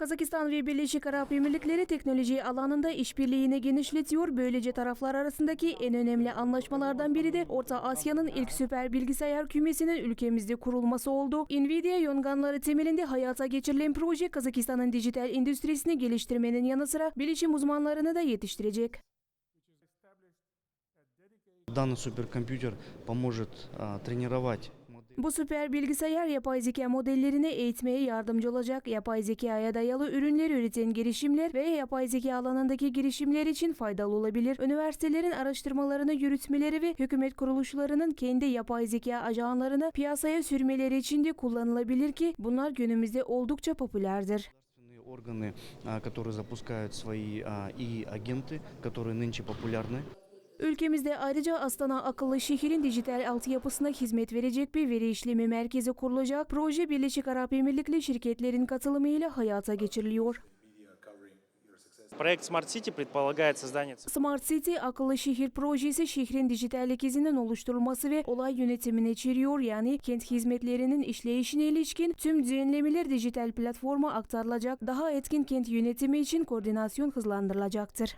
Kazakistan ve Birleşik Arap Emirlikleri teknoloji alanında işbirliğini genişletiyor. Böylece taraflar arasındaki en önemli anlaşmalardan biri de Orta Asya'nın ilk süper bilgisayar kümesinin ülkemizde kurulması oldu. Nvidia yonganları temelinde hayata geçirilen proje Kazakistan'ın dijital endüstrisini geliştirmenin yanı sıra bilişim uzmanlarını da yetiştirecek. Данный суперкомпьютер поможет а, тренировать модель. Bu süper bilgisayar yapay zeka modellerini eğitmeye yardımcı olacak. Yapay zekaya dayalı ürünler üreten girişimler ve yapay zeka alanındaki girişimler için faydalı olabilir. Üniversitelerin araştırmalarını yürütmeleri ve hükümet kuruluşlarının kendi yapay zeka ajanlarını piyasaya sürmeleri için de kullanılabilir ki bunlar günümüzde oldukça popülerdir. Государственные органы, а, которые запускают свои а, и-агенты, которые нынче популярны. Ülkemizde ayrıca Astana akıllı şehrin dijital altyapısına hizmet verecek bir veri işlemi merkezi kurulacak. Proje Birleşik Arap Emirlikleri şirketlerin katılımıyla hayata geçiriliyor. Проект Smart City предполагает создание Smart City akıllı şehir projesi şehrin dijitallik izinin oluşturulması ve olay yönetimini içeriyor. Yani kent hizmetlerinin işleyişine ilişkin tüm düzenlemeler dijital platforma aktarılacak. Daha etkin kent yönetimi için koordinasyon hızlandırılacaktır.